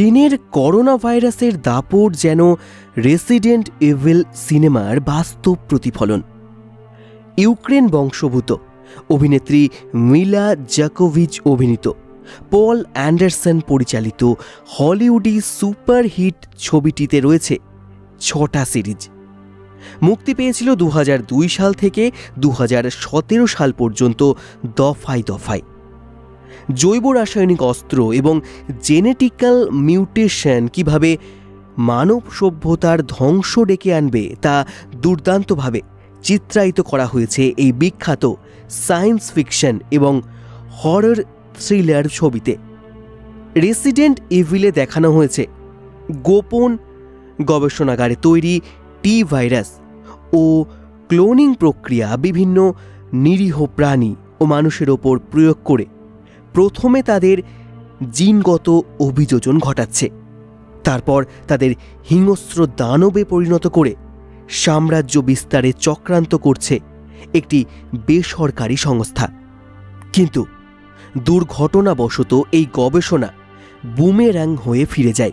চীনের করোনা ভাইরাসের দাপট যেন রেসিডেন্ট এভিল সিনেমার বাস্তব প্রতিফলন। ইউক্রেন বংশভূত। অভিনেত্রী মিলা জাকোভিচ অভিনীত। পল অ্যান্ডারসন পরিচালিত হলিউডি সুপারহিট ছবিটিতে রয়েছে ছটা সিরিজ। মুক্তি পেয়েছিল দু হাজার দুই সাল থেকে দু হাজার সতেরো সাল পর্যন্ত দফায় দফায়। জৈব রাসায়নিক অস্ত্র এবং জেনেটিক্যাল মিউটেশন কীভাবে মানব সভ্যতার ধ্বংস ডেকে আনবে তা দুর্দান্তভাবে চিত্রায়িত করা হয়েছে এই বিখ্যাত সায়েন্স ফিকশন এবং হরর থ্রিলার ছবিতে। রেসিডেন্ট ইভিলে দেখানো হয়েছে গোপন গবেষণাগারে তৈরি টি ভাইরাস ও ক্লোনিং প্রক্রিয়া বিভিন্ন নিরীহ প্রাণী ও মানুষের ওপর প্রয়োগ করে প্রথমে তাদের জিনগত অভিযোজন ঘটাচ্ছে। তারপর তাদের হিংস্র দানবে পরিণত করে সাম্রাজ্য বিস্তারে চক্রান্ত করছে একটি বেসরকারি সংস্থা। কিন্তু দুর্ঘটনাবশত এই গবেষণা বুমেরাং হয়ে ফিরে যায়।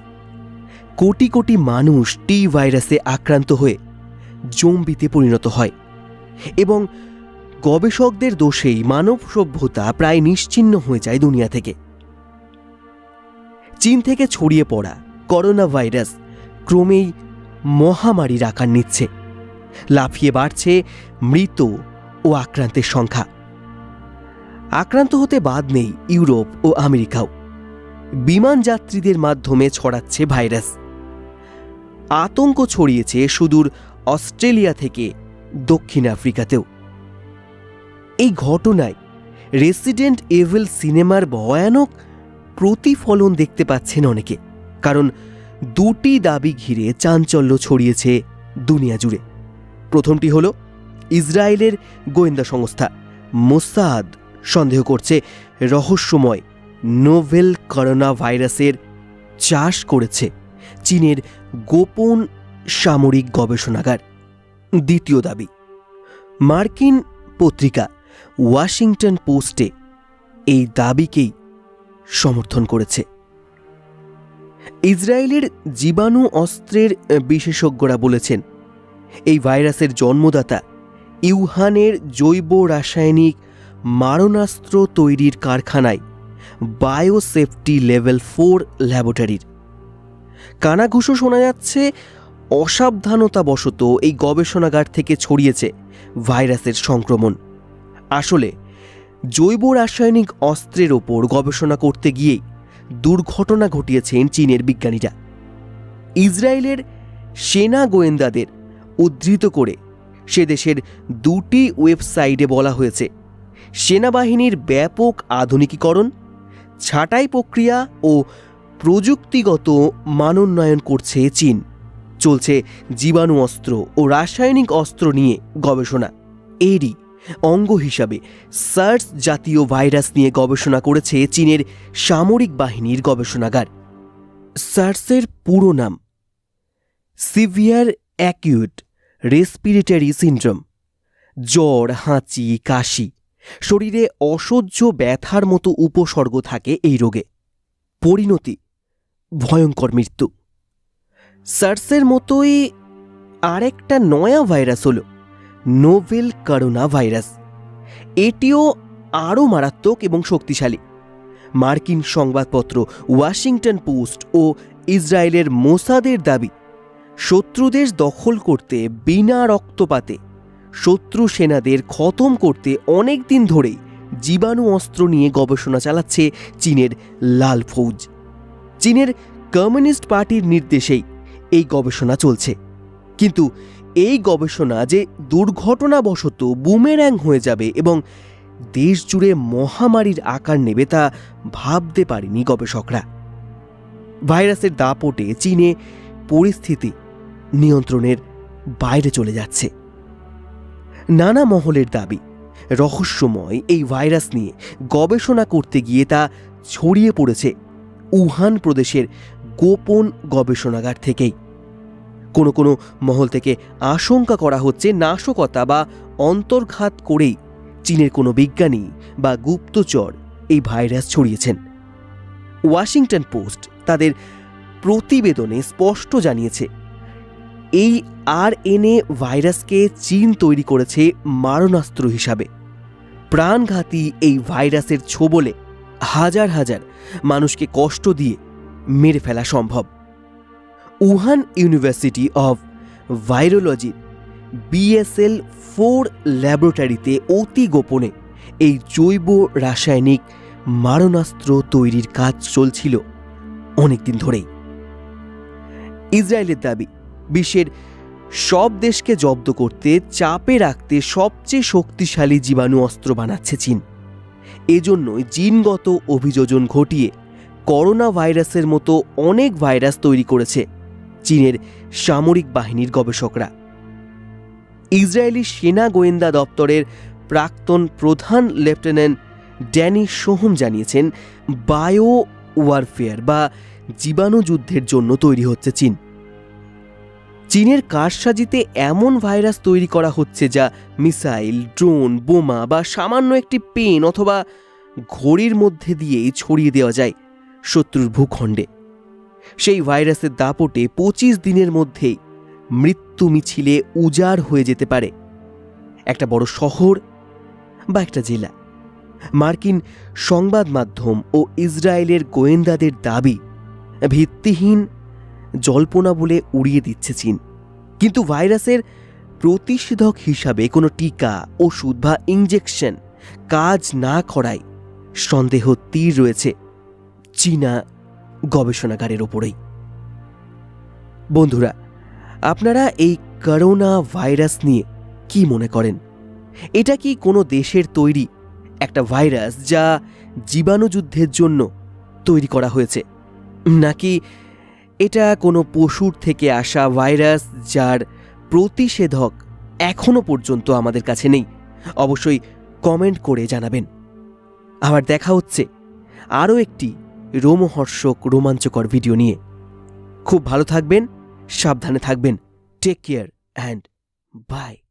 কোটি কোটি মানুষ টি ভাইরাসে আক্রান্ত হয়ে জম্বিতে পরিণত হয় এবং গবেষকদের দোষেই মানব সভ্যতা প্রায় নিশ্চিহ্ন হয়ে যায় দুনিয়া থেকে। চীন থেকে ছড়িয়ে পড়া করোনা ভাইরাস ক্রমেই মহামারীর আকার নিচ্ছে। লাফিয়ে বাড়ছে মৃত ও আক্রান্তের সংখ্যা। আক্রান্ত হতে বাদ নেই ইউরোপ ও আমেরিকাও। বিমান যাত্রীদের মাধ্যমে ছড়াচ্ছে ভাইরাস। আতঙ্ক ছড়িয়েছে সুদূর অস্ট্রেলিয়া থেকে দক্ষিণ আফ্রিকাতেও। এই ঘটনায় রেসিডেন্ট এভেল সিনেমার ভয়ানক প্রতিফলন দেখতে পাচ্ছেন অনেকে। কারণ দুটি দাবি ঘিরে চাঞ্চল্য ছড়িয়েছে দুনিয়া জুড়ে। প্রথমটি হল, ইসরায়েলের গোয়েন্দা সংস্থা মোসাদ সন্দেহ করছে রহস্যময় নোভেল করোনা ভাইরাসের চাষ করেছে চীনের গোপন সামরিক গবেষণাগার। দ্বিতীয় দাবি, মার্কিন পত্রিকা ওয়াশিংটন পোস্টে এই দাবিকেই সমর্থন করেছে। ইসরায়েলের জীবাণু অস্ত্রের বিশেষজ্ঞরা বলেছেন, এই ভাইরাসের জন্মদাতা ইউহানের জৈব রাসায়নিক মারণাস্ত্র তৈরির কারখানায় বায়োসেফটি লেভেল ফোর ল্যাবরেটরির। কানাঘুষো শোনা যাচ্ছে, অসাবধানতাবশত এই গবেষণাগার থেকে ছড়িয়েছে ভাইরাসের সংক্রমণ। আসলে, জৈব রাসায়নিক অস্ত্রের ওপর গবেষণা করতে গিয়েই দুর্ঘটনা ঘটিয়েছেন চীনের বিজ্ঞানীরা। ইসরায়েলের সেনা গোয়েন্দাদের উদ্ধৃত করে সে দেশের দুটি ওয়েবসাইটে বলা হয়েছে, সেনাবাহিনীর ব্যাপক আধুনিকীকরণ, ছাঁটাই প্রক্রিয়া ও প্রযুক্তিগত মানোন্নয়ন করছে চীন। চলছে জীবাণু অস্ত্র ও রাসায়নিক অস্ত্র নিয়ে গবেষণা। এরই অঙ্গ হিসাবে সার্স জাতীয় ভাইরাস নিয়ে গবেষণা করেছে চীনের সামরিক বাহিনীর গবেষণাগার। সার্সের পুরো নাম সিভিয়ার অ্যাকিউট রেসপিরেটরি সিন্ড্রোম। জ্বর, হাঁচি, কাশি, শরীরে অসহ্য ব্যথার মতো উপসর্গ থাকে এই রোগে। পরিণতি, ভয়ঙ্কর মৃত্যু। সার্সের মতোই আরেকটা নয়া ভাইরাস হলো নোভেল করোনা ভাইরাস এটিও আরও মারাত্মক এবং শক্তিশালী। মার্কিন সংবাদপত্র ওয়াশিংটন পোস্ট ও ইসরায়েলের মোসাদের দাবি শত্রুদেশ দখল করতে বিনা রক্তপাতে শত্রু সেনাদের খতম করতে অনেক দিন ধরেই জীবাণু অস্ত্র নিয়ে গবেষণা চালাচ্ছে চীনের লাল ফৌজ। চীনের কমিউনিস্ট পার্টির নির্দেশেই এই গবেষণা চলছে। কিন্তু এই গবেষণা যে দুর্ঘটনাবশত বুমের্যাং হয়ে যাবে এবং দেশ জুড়ে মহামারীর আকার নেবে তা ভাবতে পারেনি গবেষকরা। ভাইরাসের দাপটে চীনে পরিস্থিতি নিয়ন্ত্রণের বাইরে চলে যাচ্ছে। নানা মহলের দাবি, রহস্যময় এই ভাইরাস নিয়ে গবেষণা করতে গিয়ে তা ছড়িয়ে পড়েছে উহান প্রদেশের গোপন গবেষণাগার থেকেই। কোনো কোনো মহল থেকে আশঙ্কা করা হচ্ছে নাশকতা বা অন্তর্ঘাত করেই চীনের কোনো বিজ্ঞানী বা গুপ্তচর এই ভাইরাস ছড়িয়েছেন। ওয়াশিংটন পোস্ট তাদের প্রতিবেদনে স্পষ্ট জানিয়েছে, এই আর ভাইরাসকে চীন তৈরি করেছে মারণাস্ত্র হিসাবে। প্রাণঘাতী এই ভাইরাসের ছোবলে হাজার হাজার মানুষকে কষ্ট দিয়ে মেরে ফেলা সম্ভব। উহান ইউনিভার্সিটি অফ ভাইরোলজির বিএসএল ফোর ল্যাবরেটরিতে অতি গোপনে এই জৈব রাসায়নিক মারণাস্ত্র তৈরির কাজ চলছিল অনেকদিন ধরেই। ইসরায়েলের দাবি, বিশ্বের সব দেশকে জব্দ করতে চাপে রাখতে সবচেয়ে শক্তিশালী জীবাণু অস্ত্র বানাচ্ছে চীন। এজন্যই জিনগত অভিযোজন ঘটিয়ে করোনা ভাইরাসের মতো অনেক ভাইরাস তৈরি করেছে চীনের সামরিক বাহিনীর গবেষকরা। ইসরায়েলি সেনা গোয়েন্দা দপ্তরের প্রাক্তন প্রধান লেফটেন্যান্ট ড্যানি সোহম জানিয়েছেন, বায়ো ওয়ারফেয়ার বা জীবাণু যুদ্ধের জন্য তৈরি হচ্ছে চীন। চীনের কারসাজিতে এমন ভাইরাস তৈরি করা হচ্ছে যা মিসাইল, ড্রোন, বোমা বা সামান্য একটি পেন অথবা ঘড়ির মধ্যে দিয়েই ছড়িয়ে দেওয়া যায় শত্রুর ভূখণ্ডে। সেই ভাইরাসের দাপটে পঁচিশ দিনের মধ্যেই মৃত্যু মিছিলে উজাড় হয়ে যেতে পারে। একটা বড় শহর বা একটা জেলা। মার্কিন সংবাদ মাধ্যম ও ইসরায়েলের গোয়েন্দাদের দাবি, ভিত্তিহীন জল্পনা বলে উড়িয়ে দিচ্ছে চীন। কিন্তু ভাইরাসের প্রতিষেধক হিসাবে কোনো টিকা, ওষুধ বা ইঞ্জেকশন কাজ না করায় সন্দেহ তীর রয়েছে। চীনা গবেষণাগারের ওপরেই বন্ধুরা, আপনারা এই করোনা ভাইরাস নিয়ে কি মনে করেন? এটা কি কোনো দেশের তৈরি একটা ভাইরাস যা জীবাণুযুদ্ধের জন্য তৈরি করা হয়েছে? নাকি এটা কোনো পশুর থেকে আসা ভাইরাস যার প্রতিষেধক এখনও পর্যন্ত আমাদের কাছে নেই? অবশ্যই কমেন্ট করে জানাবেন। আবার দেখা হচ্ছে আরও একটি রোমহর্ষক রোমাঞ্চকর ভিডিও নিয়ে। খুব ভালো থাকবেন সাবধানে থাকবেন। Take care and by